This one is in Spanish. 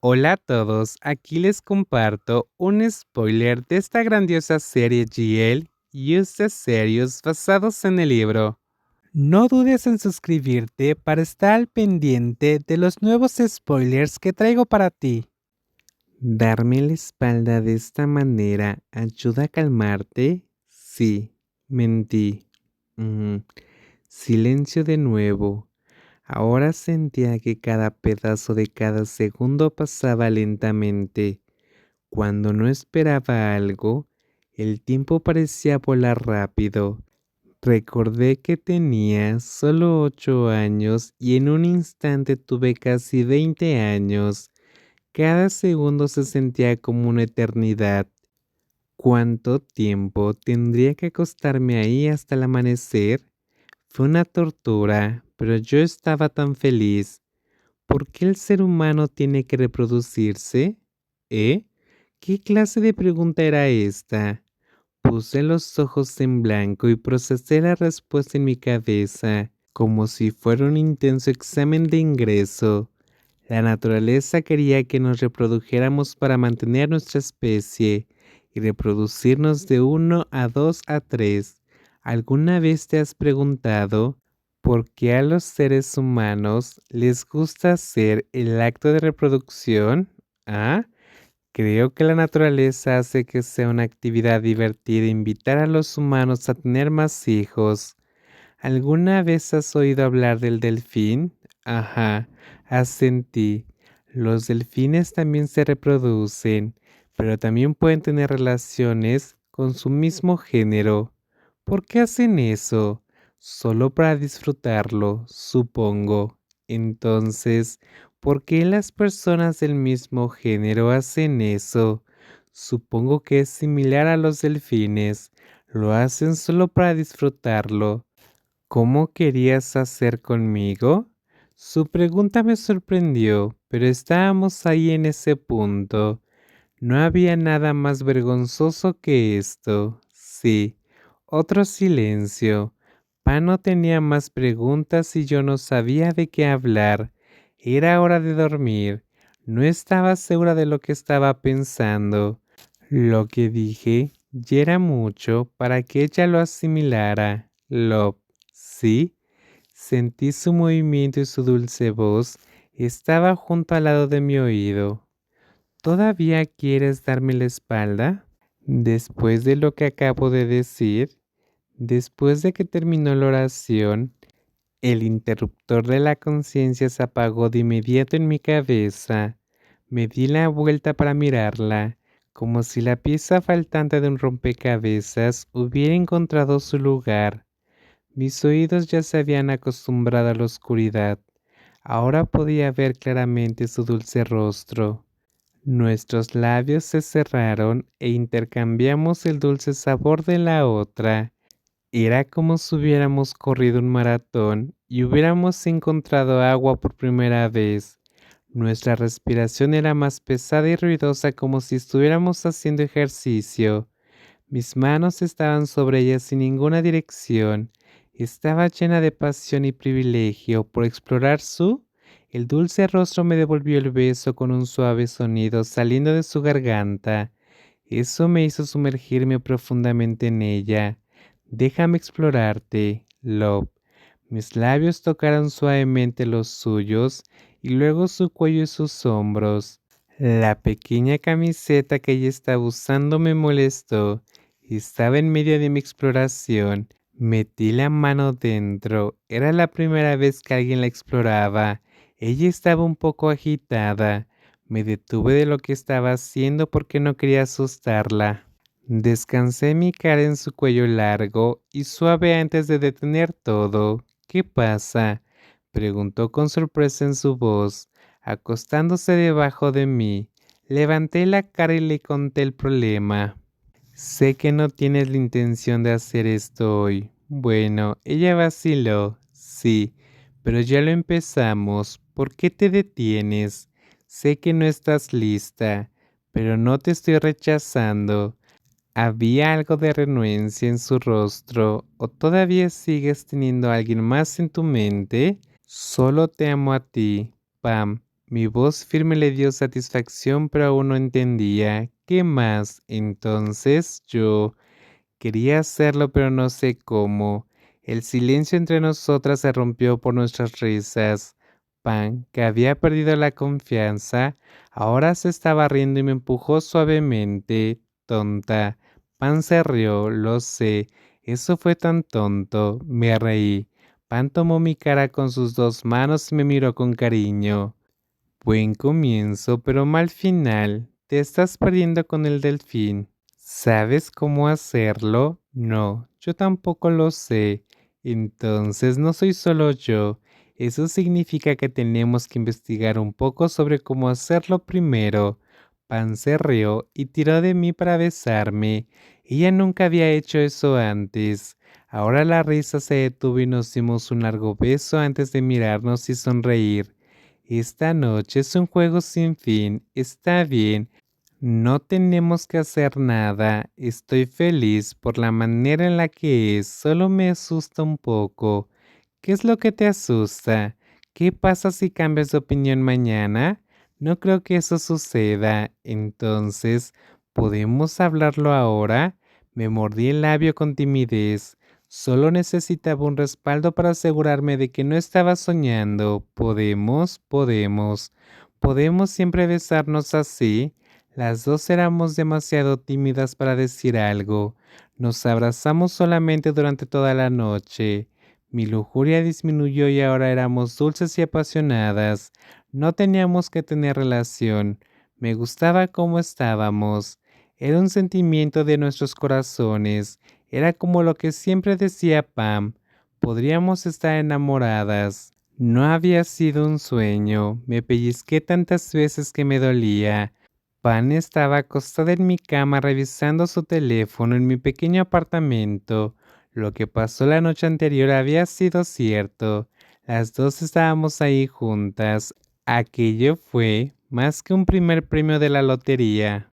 Hola a todos, aquí les comparto un spoiler de esta grandiosa serie GL Use Series basados en el libro. No dudes en suscribirte para estar al pendiente de los nuevos spoilers que traigo para ti. ¿Darme la espalda de esta manera ayuda a calmarte? Sí, mentí. Silencio de nuevo. Ahora sentía que cada pedazo de cada segundo pasaba lentamente. Cuando no esperaba algo, el tiempo parecía volar rápido. Recordé que tenía solo ocho años y en un instante tuve casi veinte años. Cada segundo se sentía como una eternidad. ¿Cuánto tiempo tendría que acostarme ahí hasta el amanecer? Fue una tortura, pero yo estaba tan feliz. ¿Por qué el ser humano tiene que reproducirse? ¿Eh? ¿Qué clase de pregunta era esta? Puse los ojos en blanco y procesé la respuesta en mi cabeza, como si fuera un intenso examen de ingreso. La naturaleza quería que nos reprodujéramos para mantener nuestra especie y reproducirnos de uno a dos a tres. ¿Alguna vez te has preguntado ¿Por qué a los seres humanos les gusta hacer el acto de reproducción? ¿Ah? Creo que la naturaleza hace que sea una actividad divertida invitar a los humanos a tener más hijos. ¿Alguna vez has oído hablar del delfín? Ajá, asentí. Los delfines también se reproducen, pero también pueden tener relaciones con su mismo género. ¿Por qué hacen eso? solo para disfrutarlo, supongo. Entonces, ¿por qué las personas del mismo género hacen eso? Supongo que es similar a los delfines. Lo hacen solo para disfrutarlo. ¿Cómo querías hacer conmigo? Su pregunta me sorprendió, pero estábamos ahí en ese punto. No había nada más vergonzoso que esto. Sí, otro silencio no tenía más preguntas y yo no sabía de qué hablar. Era hora de dormir. No estaba segura de lo que estaba pensando. Lo que dije ya era mucho para que ella lo asimilara. Love, ¿sí? Sentí su movimiento y su dulce voz. Estaba junto al lado de mi oído. ¿Todavía quieres darme la espalda? Después de lo que acabo de decir, Después de que terminó la oración, el interruptor de la conciencia se apagó de inmediato en mi cabeza. Me di la vuelta para mirarla, como si la pieza faltante de un rompecabezas hubiera encontrado su lugar. Mis oídos ya se habían acostumbrado a la oscuridad. Ahora podía ver claramente su dulce rostro. Nuestros labios se cerraron e intercambiamos el dulce sabor de la otra. Era como si hubiéramos corrido un maratón y hubiéramos encontrado agua por primera vez. Nuestra respiración era más pesada y ruidosa como si estuviéramos haciendo ejercicio. Mis manos estaban sobre ella sin ninguna dirección. Estaba llena de pasión y privilegio por explorar su... El dulce rostro me devolvió el beso con un suave sonido saliendo de su garganta. Eso me hizo sumergirme profundamente en ella. Déjame explorarte, Love. Mis labios tocaron suavemente los suyos y luego su cuello y sus hombros. La pequeña camiseta que ella estaba usando me molestó. Estaba en medio de mi exploración. Metí la mano dentro. Era la primera vez que alguien la exploraba. Ella estaba un poco agitada. Me detuve de lo que estaba haciendo porque no quería asustarla. Descansé mi cara en su cuello largo y suave antes de detener todo. ¿Qué pasa? preguntó con sorpresa en su voz, acostándose debajo de mí. Levanté la cara y le conté el problema. Sé que no tienes la intención de hacer esto hoy. Bueno, ella vaciló. Sí, pero ya lo empezamos. ¿Por qué te detienes? Sé que no estás lista, pero no te estoy rechazando. ¿Había algo de renuencia en su rostro o todavía sigues teniendo a alguien más en tu mente? Solo te amo a ti, Pam. Mi voz firme le dio satisfacción, pero aún no entendía. ¿Qué más? Entonces yo quería hacerlo, pero no sé cómo. El silencio entre nosotras se rompió por nuestras risas. Pan, que había perdido la confianza, ahora se estaba riendo y me empujó suavemente. Tonta. Pan se rió, lo sé. Eso fue tan tonto. Me reí. Pan tomó mi cara con sus dos manos y me miró con cariño. Buen comienzo, pero mal final. Te estás perdiendo con el delfín. ¿Sabes cómo hacerlo? No, yo tampoco lo sé. Entonces no soy solo yo. Eso significa que tenemos que investigar un poco sobre cómo hacerlo primero. Pan se rió y tiró de mí para besarme. Ella nunca había hecho eso antes. Ahora la risa se detuvo y nos dimos un largo beso antes de mirarnos y sonreír. Esta noche es un juego sin fin. Está bien. No tenemos que hacer nada. Estoy feliz por la manera en la que es. Solo me asusta un poco. ¿Qué es lo que te asusta? ¿Qué pasa si cambias de opinión mañana? No creo que eso suceda. Entonces, ¿podemos hablarlo ahora? Me mordí el labio con timidez. Solo necesitaba un respaldo para asegurarme de que no estaba soñando. Podemos, podemos, podemos siempre besarnos así. Las dos éramos demasiado tímidas para decir algo. Nos abrazamos solamente durante toda la noche. Mi lujuria disminuyó y ahora éramos dulces y apasionadas. No teníamos que tener relación. Me gustaba cómo estábamos. Era un sentimiento de nuestros corazones era como lo que siempre decía Pam, podríamos estar enamoradas. No había sido un sueño, me pellizqué tantas veces que me dolía. Pam estaba acostada en mi cama revisando su teléfono en mi pequeño apartamento. Lo que pasó la noche anterior había sido cierto. Las dos estábamos ahí juntas. Aquello fue más que un primer premio de la lotería.